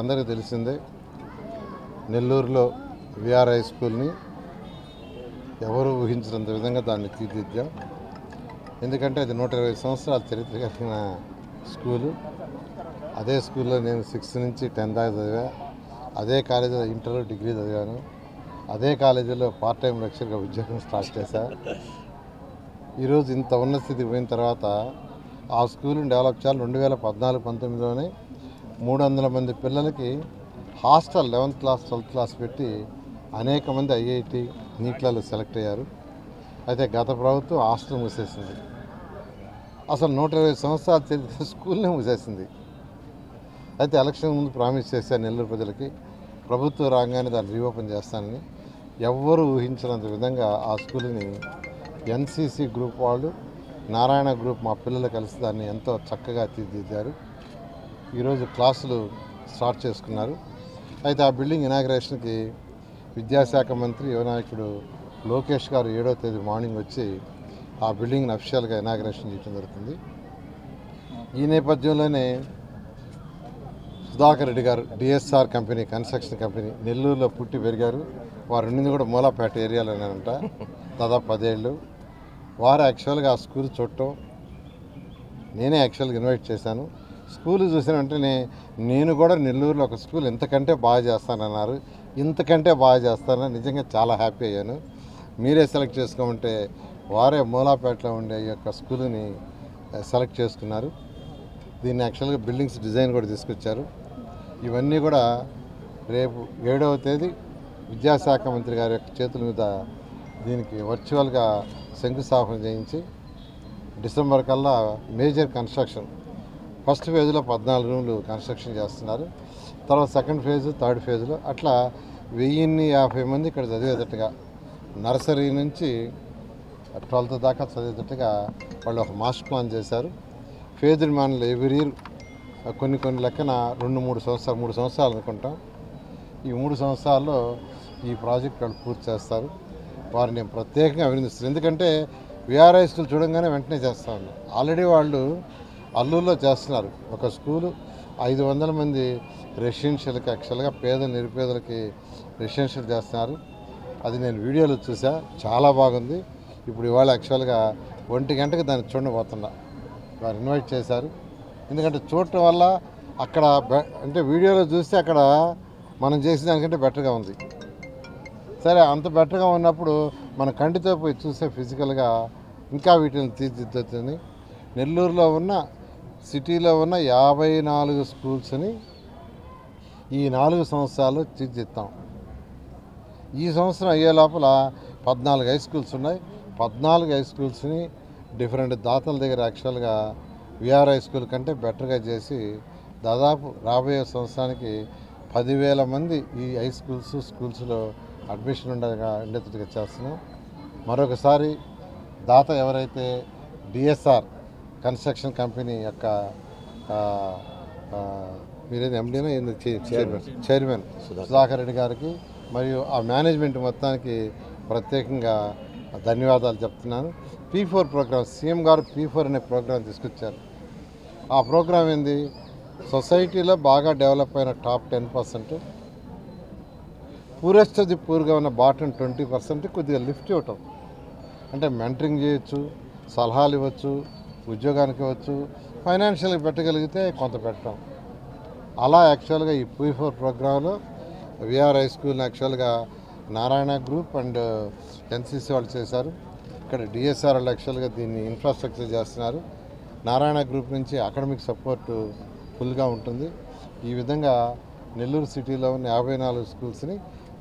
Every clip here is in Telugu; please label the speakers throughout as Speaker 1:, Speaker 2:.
Speaker 1: అందరికీ తెలిసిందే నెల్లూరులో విఆర్ హై స్కూల్ని ఎవరు ఊహించినంత విధంగా దాన్ని తీర్చిద్దాం ఎందుకంటే అది నూట ఇరవై సంవత్సరాల చరిత్ర కలిగిన స్కూలు. అదే స్కూల్లో నేను సిక్స్త్ నుంచి టెన్త్ దాకా చదివా. అదే కాలేజీలో ఇంటర్ డిగ్రీ చదివాను. అదే కాలేజీలో పార్ట్ టైం లెక్చర్గా ఉద్యోగం స్టార్ట్ చేశా. ఈరోజు ఇంత ఉన్న స్థితికి పోయిన తర్వాత ఆ స్కూల్ని డెవలప్ చేయాలి. రెండు వేల పద్నాలుగు పంతొమ్మిదిలోనే మూడు వందల మంది పిల్లలకి hostel eleventh class twelfth class పెట్టి అనేక మంది ఐఐటి నీట్లలో సెలెక్ట్ అయ్యారు. అయితే గత ప్రభుత్వం హాస్టల్ మూసేసింది. అసలు నూట ఇరవై సంవత్సరాలు చరిత్ర స్కూల్నే మూసేసింది. అయితే ఎలక్షన్ ముందు ప్రామిస్ చేశారు నెల్లూరు ప్రజలకి. ప్రభుత్వం రాగానే దాన్ని రీఓపెన్ చేస్తానని ఎవ్వరూ ఊహించినంత విధంగా ఆ స్కూల్ని ఎన్సీసీ గ్రూప్ వాళ్ళు నారాయణ గ్రూప్ మా పిల్లలు కలిసి దాన్ని ఎంతో చక్కగా తీర్చిదిద్దారు. ఈరోజు క్లాసులు స్టార్ట్ చేసుకున్నారు. అయితే ఆ బిల్డింగ్ ఇనాగ్రేషన్కి విద్యాశాఖ మంత్రి యువనాయకుడు లోకేష్ గారు ఏడో తేదీ మార్నింగ్ వచ్చి ఆ బిల్డింగ్ని అఫిషియల్గా ఇనాగ్రేషన్ చేయడం జరుగుతుంది. ఈ నేపథ్యంలోనే సుధాకర్ రెడ్డి గారు డిఎస్ఆర్ కంపెనీ కన్స్ట్రక్షన్ కంపెనీ నెల్లూరులో పుట్టి పెరిగారు. వారు ఉండింది కూడా మూలాపేట ఏరియాలోనేనంట. దాదాపు పదేళ్ళు. వారు యాక్చువల్గా ఆ స్కూల్ చూడటం నేనే యాక్చువల్గా ఇన్వైట్ చేశాను. స్కూల్ చూసిన వెంటనే నేను కూడా నెల్లూరులో ఒక స్కూల్ ఇంతకంటే బాగా చేస్తానన్నారు. ఇంతకంటే బాగా చేస్తానని నిజంగా చాలా హ్యాపీ అయ్యాను. మీరే సెలెక్ట్ చేసుకోమంటే వారే మూలాపేటలో ఉండే ఈ యొక్క స్కూల్ని సెలెక్ట్ చేసుకున్నారు. దీన్ని యాక్చువల్గా బిల్డింగ్స్ డిజైన్ కూడా తీసుకొచ్చారు. ఇవన్నీ కూడా రేపు ఏడవ తేదీ విద్యాశాఖ మంత్రి గారి యొక్క చేతుల మీద దీనికి వర్చువల్గా శంకుస్థాపన చేయించి డిసెంబర్ కల్లా మేజర్ కన్స్ట్రక్షన్ ఫస్ట్ ఫేజ్లో పద్నాలుగు రూమ్లు కన్స్ట్రక్షన్ చేస్తున్నారు. తర్వాత సెకండ్ ఫేజ్ థర్డ్ ఫేజ్లో అట్లా వెయ్యిన్ని యాభై మంది ఇక్కడ చదివేటట్టుగా నర్సరీ నుంచి ట్వెల్త్ దాకా చదివేటట్టుగా వాళ్ళు ఒక మాస్టర్ ప్లాన్ చేశారు. ఫేజ్డ్ మ్యాన్లు ఎవ్రీ ఇయర్ కొన్ని కొన్ని లెక్కన రెండు మూడు సంవత్సరాలు మూడు సంవత్సరాలు అనుకుంటాం. ఈ మూడు సంవత్సరాల్లో ఈ ప్రాజెక్ట్ వాళ్ళు పూర్తి చేస్తారు. వారిని నేను ప్రత్యేకంగా అభినందిస్తాను ఎందుకంటే విఆర్ఐ స్కూల్ చూడంగానే వెంటనే చేస్తా ఆల్రెడీ వాళ్ళు అల్లూరులో చేస్తున్నారు. ఒక స్కూలు ఐదు వందల మంది రెసిడెన్షియల్కి యాక్చువల్గా పేద నిరుపేదలకి రెసిడెన్షియల్ చేస్తున్నారు. అది నేను వీడియోలో చూసా. చాలా బాగుంది. ఇప్పుడు ఇవాళ యాక్చువల్గా ఒంటి గంటకి దాన్ని చూడబోతున్నా. వారు ఇన్వైట్ చేశారు. ఎందుకంటే చూడటం వల్ల అక్కడ బె- అంటే వీడియోలో చూస్తే అక్కడ మనం చేసిన దానికంటే బెటర్గా ఉంది. సరే అంత బెటర్గా ఉన్నప్పుడు మన కంటితో పోయి చూస్తే ఫిజికల్గా ఇంకా వీటిని తీర్చిదిద్దుతుంది. నెల్లూరులో ఉన్న సిటీలో ఉన్న యాభై నాలుగు స్కూల్స్ని ఈ నాలుగు సంవత్సరాలు తీర్చిదిద్దాం ఈ సంవత్సరం అయ్యే లోపల పద్నాలుగు హై స్కూల్స్ ఉన్నాయి. పద్నాలుగు హై స్కూల్స్ని డిఫరెంట్ దాతల దగ్గర యాక్చువల్గా విఆర్ హై స్కూల్ కంటే బెటర్గా చేసి దాదాపు రాబోయే సంవత్సరానికి పదివేల మంది ఈ హై స్కూల్స్ స్కూల్స్లో అడ్మిషన్ ఉండగా ఉండేటట్టుగా చేస్తున్నాం. మరొకసారి దాత ఎవరైతే డిఎస్ఆర్ కన్స్ట్రక్షన్ కంపెనీ యొక్క మీరేది ఎండీనా చైర్మన్. చైర్మన్ సుధాకర్. రెడ్డి గారికి మరియు ఆ మేనేజ్మెంట్ మొత్తానికి ప్రత్యేకంగా ధన్యవాదాలు చెప్తున్నాను. పీ ఫోర్ ప్రోగ్రామ్ సీఎం గారు పీ ఫోర్ అనే ప్రోగ్రాం తీసుకొచ్చారు. ఆ ప్రోగ్రాం ఏంది? సొసైటీలో బాగా డెవలప్ అయిన top ten percent poorest the పూర్గా ఉన్న బాటన్ ట్వంటీ పర్సెంట్ కొద్దిగా లిఫ్ట్ ఇవ్వటం. అంటే మెంటరింగ్ చేయొచ్చు సలహాలు ఇవ్వచ్చు ఉద్యోగానికి ఇవ్వచ్చు ఫైనాన్షియల్గా పెట్టగలిగితే కొంత పెట్టడం. అలా యాక్చువల్గా ఈ పీ ఫోర్ ప్రోగ్రాంలో విఆర్ హై స్కూల్ యాక్చువల్గా నారాయణ గ్రూప్ అండ్ ఎన్సీసీ వాళ్ళు చేశారు. ఇక్కడ డిఎస్ఆర్ వాళ్ళు యాక్చువల్గా దీన్ని ఇన్ఫ్రాస్ట్రక్చర్ చేస్తున్నారు. నారాయణ గ్రూప్ నుంచి అకాడమిక్ సపోర్ట్ ఫుల్గా ఉంటుంది. ఈ విధంగా నెల్లూరు సిటీలో ఉన్న యాభై నాలుగు స్కూల్స్ని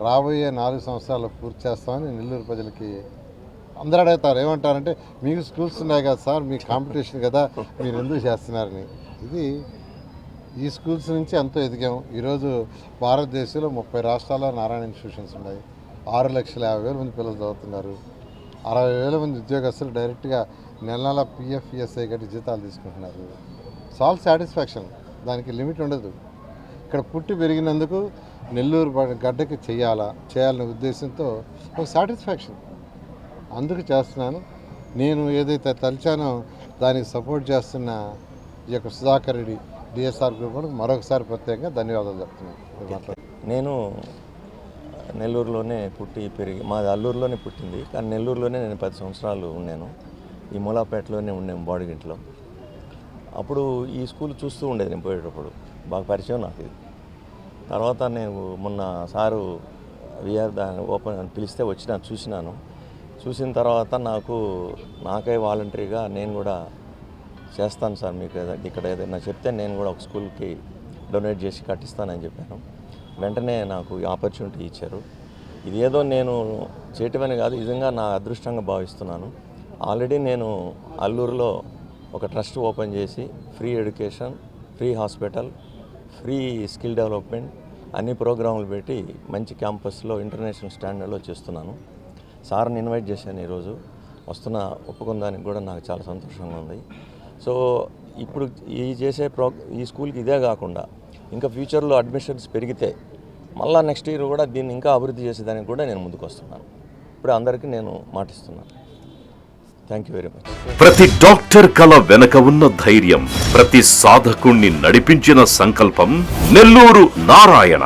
Speaker 1: రాబోయే నాలుగు సంవత్సరాలు పూర్తి చేస్తామని నెల్లూరు ప్రజలకి అందరూ అడుగుతారు ఏమంటారంటే మీకు స్కూల్స్ ఉన్నాయి కదా సార్ మీ కాంపిటీషన్ కదా మీరు ఎందుకు చేస్తున్నారని. ఇది ఈ స్కూల్స్ నుంచి ఎంతో ఎదిగాం. ఈరోజు భారతదేశంలో ముప్పై రాష్ట్రాల్లో నారాయణ ఇన్స్టిట్యూషన్స్ ఉన్నాయి. ఆరు లక్షల యాభై వేల మంది పిల్లలు చదువుతున్నారు. అరవై వేల మంది ఉద్యోగస్తులు డైరెక్ట్గా నెల నెల పిఎఫ్ ఈఎస్ఐ కట్టి జీతాలు తీసుకుంటున్నారు. సాల్ సాటిస్ఫాక్షన్ దానికి లిమిట్ ఉండదు. ఇక్కడ పుట్టి పెరిగినందుకు నెల్లూరు గడ్డకి చేయాలా చేయాలనే ఉద్దేశంతో ఒక సాటిస్ఫాక్షన్ అందుకు చేస్తున్నాను. నేను ఏదైతే తలిచానో దానికి సపోర్ట్ చేస్తున్న ఈ యొక్క సుధాకర్ రెడ్డి డిఎస్ఆర్ గ్రూప్ మరొకసారి ప్రత్యేకంగా ధన్యవాదాలు చెప్తున్నాను.
Speaker 2: నేను నెల్లూరులోనే పుట్టి పెరిగి మాది అల్లూరులోనే పుట్టింది. కానీ నెల్లూరులోనే నేను పది సంవత్సరాలు ఉన్నాను. ఈ మూలాపేటలోనే ఉన్నాను బాడిగింట్లో. అప్పుడు ఈ స్కూల్ చూస్తూ ఉండేది నేను పోయేటప్పుడు. బాగా పరిచయం నాకు ఇది. తర్వాత నేను మొన్న సారు విఆర్ దాన్ని ఓపెన్ అని పిలిస్తే వచ్చిన చూసినాను. చూసిన తర్వాత నాకు నాకై వాలంటరీగా నేను కూడా చేస్తాను సార్ మీకు ఇక్కడ ఏదైనా చెప్తే నేను కూడా ఒక స్కూల్కి డొనేట్ చేసి కట్టిస్తానని చెప్పాను. వెంటనే నాకు ఈ ఆపర్చునిటీ ఇచ్చారు. ఇది ఏదో నేను చేయటమని కాదు నిజంగా నా అదృష్టంగా భావిస్తున్నాను. ఆల్రెడీ నేను అల్లూరులో ఒక ట్రస్ట్ ఓపెన్ చేసి free education free hospital free skill development అన్ని ప్రోగ్రాములు పెట్టి మంచి క్యాంపస్లో ఇంటర్నేషనల్ స్టాండర్డ్లో చేస్తున్నాను. సార్ని ఇన్వైట్ చేశాను ఈరోజు. వస్తున్న ఒప్పుకుందానికి కూడా నాకు చాలా సంతోషంగా ఉంది. సో ఇప్పుడు ఈ చేసే ప్రో ఈ స్కూల్కి ఇదే కాకుండా ఇంకా ఫ్యూచర్లో అడ్మిషన్స్ పెరిగితే మళ్ళా నెక్స్ట్ ఇయర్ కూడా దీన్ని ఇంకా అభివృద్ధి చేసేదానికి కూడా నేను ముందుకు వస్తున్నాను ఇప్పుడు అందరికీ నేను మాటిస్తున్నాను. థ్యాంక్ యూ వెరీ మచ్
Speaker 3: ప్రతి డాక్టర్ కళ వెనక ఉన్న ధైర్యం ప్రతి సాధకుణ్ణి నడిపించిన సంకల్పం నెల్లూరు నారాయణ.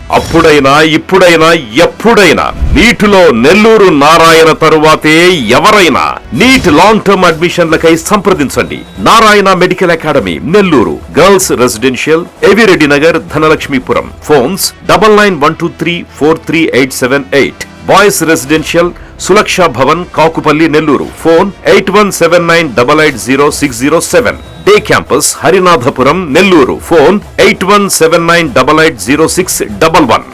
Speaker 3: అప్పుడైనా ఇప్పుడైనా ఎప్పుడైనా. నీటిలో నెల్లూరు నారాయణ తరువాతే ఎవరైనా నీట్ లాంగ్ టర్మ్ అడ్మిషన్లకై సంప్రదించండి. Narayana medical academy Nellore. Girls residential AV Reddy Nagar Dhanalakshmipuram. Phones double nine one two three four three eight seven eight. Boys residential Sulaksha Bhavan Kakupalli Nellore. Phone eight one seven nine double eight zero six zero seven. Day campus Harinathapuram Nellore phone eight one seven nine double eight zero six double one